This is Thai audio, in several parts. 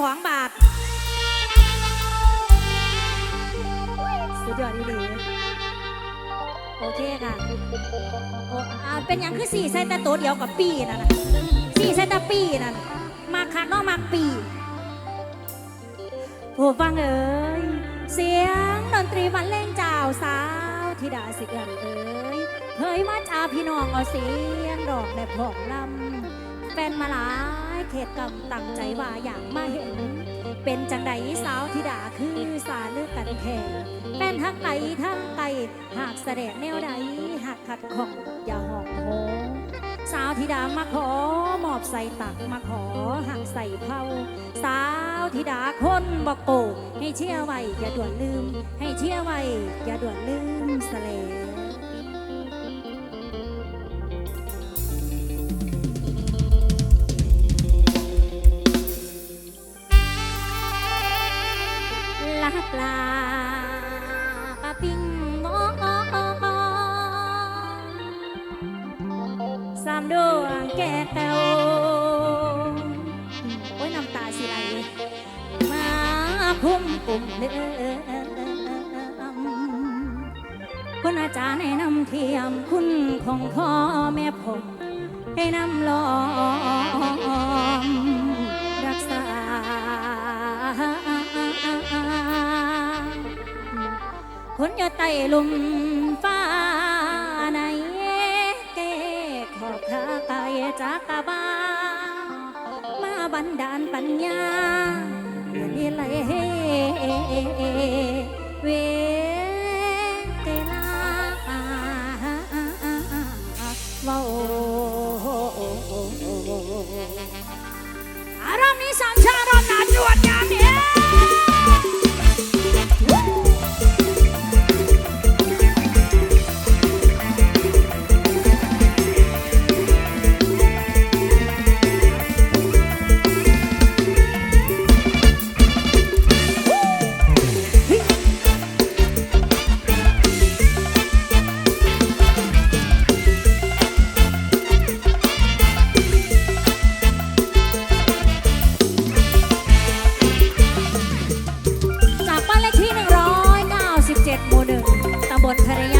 สองบาท สุดยอดดีโอเคค่ะโอ้อ่าเป็นหยังคือสี่ใส่แต่ตัวเดียวกับปีนั่นนะสี่ใส่แต่ปีนั่นมาคักเนอกมาปีผู้ฟังเอ๋ยเสียงดนตรีบรรเลงเจ้าสาวธิดาสิเอินเอ๋ยเคยมาจ้าพี่น้องเอาเสียงดอกและพองลำแฟนมาหลาย เขตกำตั้งใจว่าอยากมาเห็น เป็นจังใดสาวธิดาคือสาเลือกกันแท้เป็นทั้งไกลทั้งไกลหากแสดงแนวใดหากขัดข้องอย่าหอกโหสาวธิดามาขอมอบใส่ตักมาขอหักใส่เผาสาวธิดาคนบอกโกให้เชื่อไว้อย่าด่วนลืม ให้เชื่อไว้อย่าด่วนลืมสเลลั มเดิมคุณอาจารย์ให้นำเทียมคุณของพ่อแม่ผมให้นำล้อมรักษา คนอย่าไต่ลุมฟ้าในเกขอบคาไกายจากกะบามาบันดาลปัญญา เว นภรรยา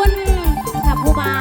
คุณกับผู้เบา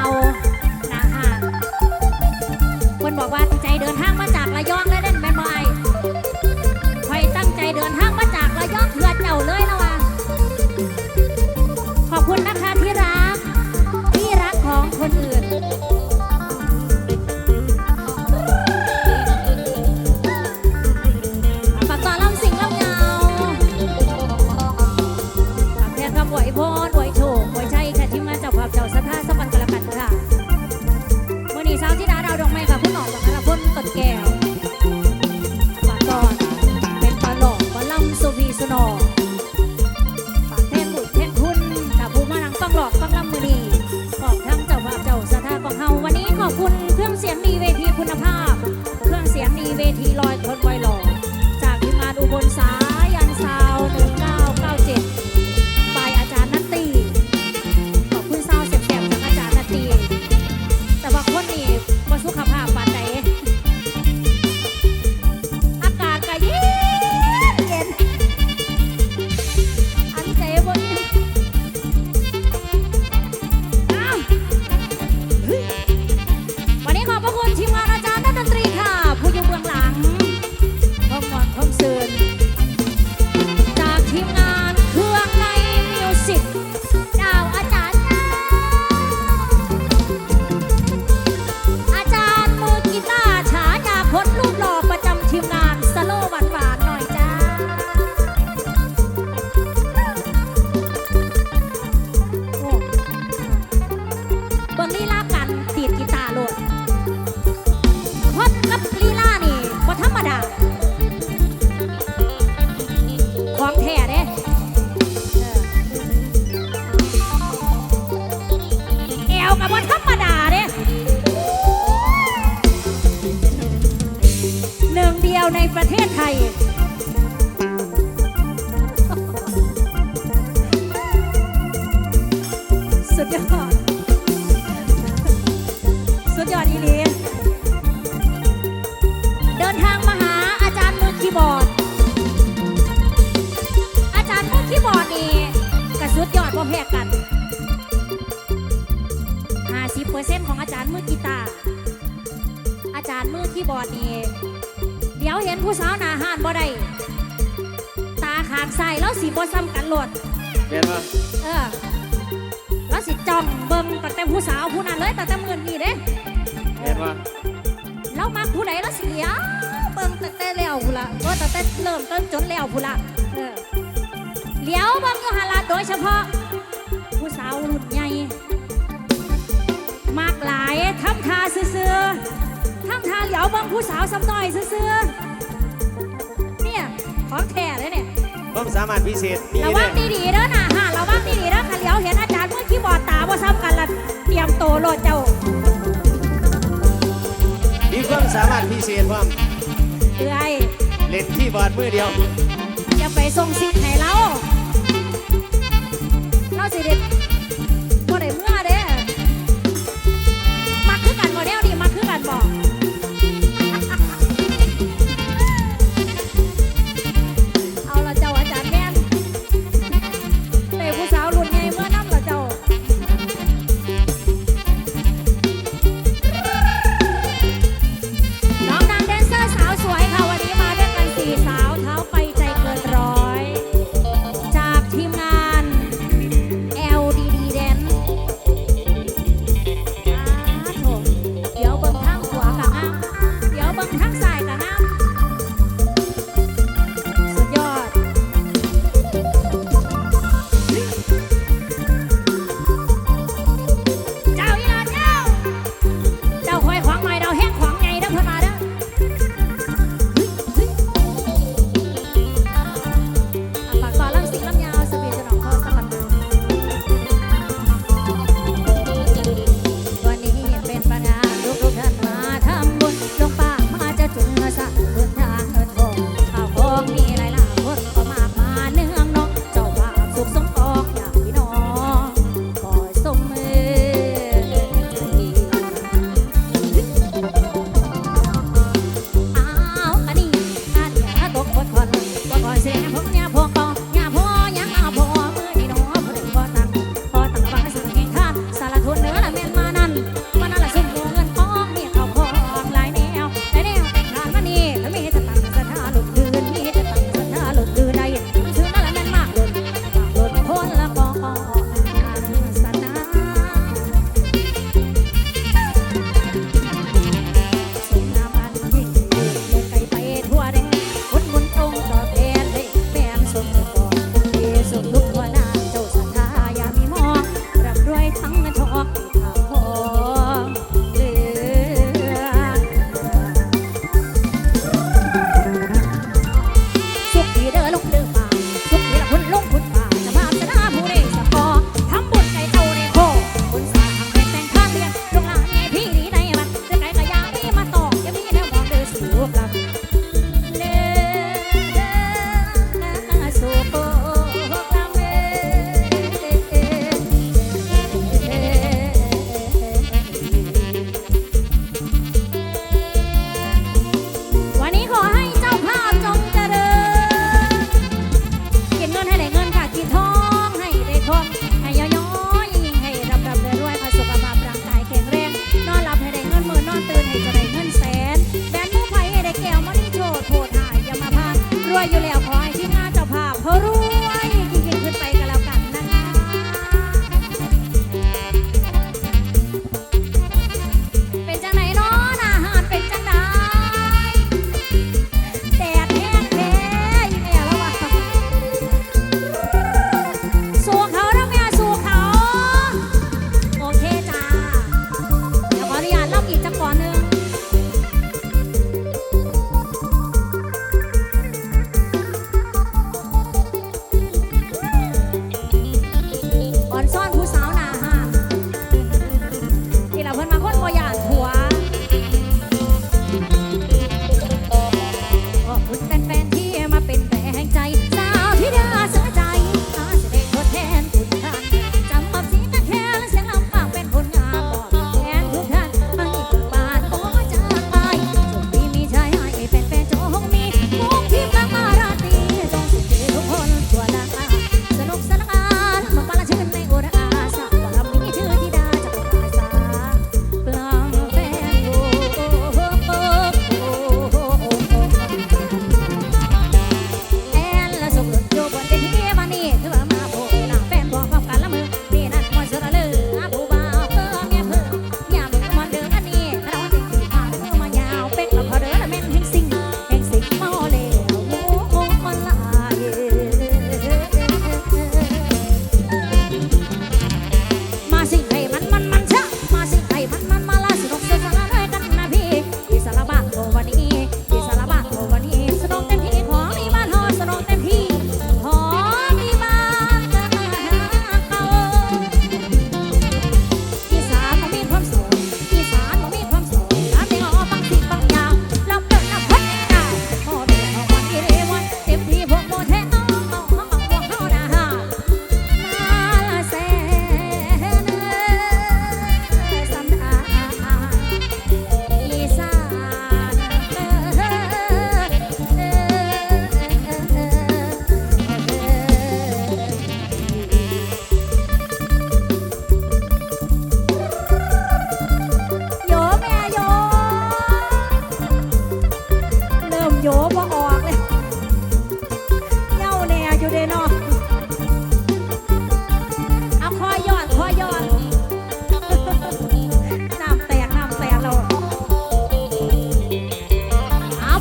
ผู้สาวหน้าหานบ่ได้ตาขาดใส่แล้วสีบ่ซ้ำกันโหลดเห็นปะเออแล้วสิจอมเบิ่งตั้แต่ผู้สาวผู้นั้นเลยตั้แต่มื่อนี่เด้เห็นปะแล้วมากผู้ใดแล้วเสียเบิ่งตั้แต่แลี้วผู้ละก็ตั้แต่เริ่มต้นจนแลี้วผู้ละเออเหลียวเบิ่งอยู่หาลาโดยเฉพาะ ผู้สาวรุ่นใหญ่มากหลายทำทาซื้อๆทำทาเหลียวเบิ่งผู้สาวซ้ำน่อยซื้อๆ ของแข่เลยเนี่ยผมสามารถพิเศษดีระวังดีๆเด้อนะฮะระวังดีๆเด้อคันเลี้ยวเห็นอาจารย์เมื่อกี้บอดตาว่าซ้ำกันละเตรียมโตโลดเจ้า มีเความสามารถพิเศษพร้อมเอ้ยเล่นที่บอร์ดมือเดียวจะไปส่งสิทธิ์ให้เราเราสิเด็ดบ่ได้เมื่อเด้มาคือกันบ่แนวดีมาคือกันบ่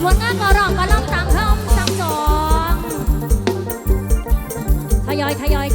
ผลงานก็รองก็รองตามคำสั่งสอนทยอยทยอย